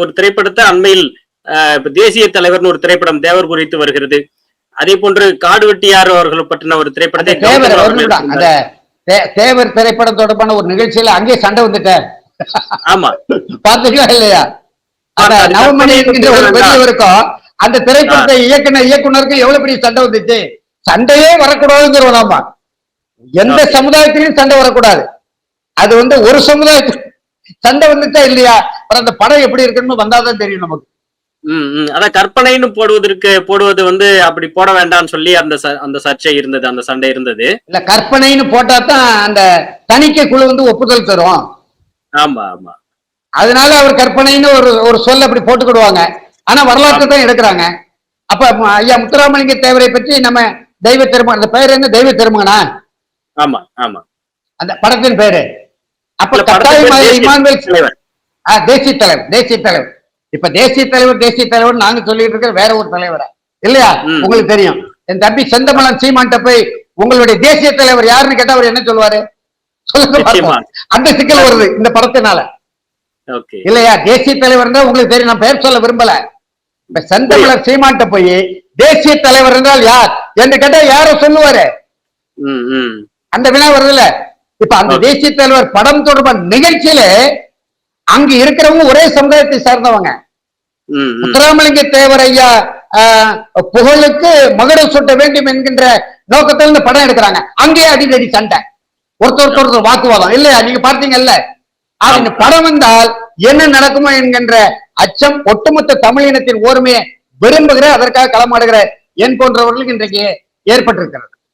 ஒரு திரைப்படத்தை அண்மையில் தேசிய தலைவர்னு ஒரு திரைப்படம் தேவர் குறித்து வருகிறது. அதே போன்று காடு வெட்டியார் அவர்கள் பற்றின ஒரு திரைப்படத்தை தேவர் தேவர் திரைப்படம் தொடர்பான ஒரு நிகழ்ச்சியில அங்கேயே சண்டை வந்துட்டார் ஆமா. பாத்தீங்களா இல்லையா? அந்த நவமணி ஒரு? பெரியவருக்கும் திரைப்படத்தை இயக்குன இயக்குனருக்கும் எவ்வளவு பெரிய சண்டை வந்துச்சு? சண்டையே வரக்கூடாதுங்கிறோம் நாம எந்த. சமுதாயத்திலையும் சண்டை வரக்கூடாது. அது வந்து ஒரு சமுதாயத்துக்கு சண்டை வந்துட்டா இல்லையா? அப்புறம் அந்த படம் எப்படி இருக்குன்னு வந்தாதான் தெரியும் நமக்கு. அதான் கற்பனைன்னு போடுவதற்கு போடுவது வந்து அப்படி போட வேண்டாம்னு சொல்லி அந்த அந்த சர்ச்சை இருந்தது அந்த சண்டை இருந்தது. இல்ல கற்பனைன்னு போட்டா தான் அந்த தணிக்கை குழு வந்து ஒப்புதல் தரும். ஆமா ஆமா. அதனால அவர் கற்பனைன்னு ஒரு ஒரு சொல் அப்படி போட்டுக்கிடுவாங்க. ஆனா வரலாற்றை தான் எடுக்கிறாங்க. அப்ப ஐயா முத்துராமலிங்க தேவரை பற்றி நம்ம தெய்வ திருமகன் அந்த பெயர் என்ன? தெய்வ திருமகனா? ஆமா ஆமா. அந்த படத்தின் பேரு. அப்ப கட்டாயமாக இமானுவேல் தலைவர். ஆ, தேசிய தலைவர் தேசிய தலைவர். இப்ப தேசிய தலைவர் தேசிய தலைவர் நாங்க சொல்லிட்டு இருக்கிற வேற ஒரு தலைவரா? இல்லையா. உங்களுக்கு தெரியும். என் தம்பி செந்தமலன் சீமான்ட்ட போய் உங்களுடைய தேசிய தலைவர் யாருன்னு கேட்டா அவர் என்ன சொல்லுவாரு? சொல்லுங்க. அந்த சிக்கல் வருது இந்த படத்தினால. இல்லையா? தேசிய தலைவர் உங்களுக்கு தெரியும் நான் பெயர் சொல்ல விரும்பல. இப்ப செந்தமிழர் சீமான்ட்ட போய் தேசிய தலைவர் என்றால் யார்? என்று கேட்டா யார சொல்லுவாரு. அந்த வினா வருதுல்ல. இப்ப அந்த. தேசிய தலைவர் படம் தொடர்பான நிகழ்ச்சியில அங்க இருக்கிறவங்க ஒரே சமுதாயத்தை சார்ந்தவங்க. முத்துராமலிங்க தேவர் ஐயா புகழுக்கு மகுடம் சூட்ட வேண்டும் என்கின்ற நோக்கத்தில் இந்த படம் எடுக்கிறாங்க. அங்கேயே அடிதடி சண்டை. ஒருத்தர் ஒருத்தர் வாக்குவாதம். இல்லையா? நீங்க பார்த்தீங்கல்ல? இந்த படம் வந்தால் என்ன நடக்குமோ என்கின்ற அச்சம் ஒட்டுமொத்த தமிழினத்தின் ஓர்மையை விரும்புகிற அதற்காக களமாடுகிற என் போன்றவர்களுக்கு இன்றைக்கு ஏற்பட்டிருக்கிறது.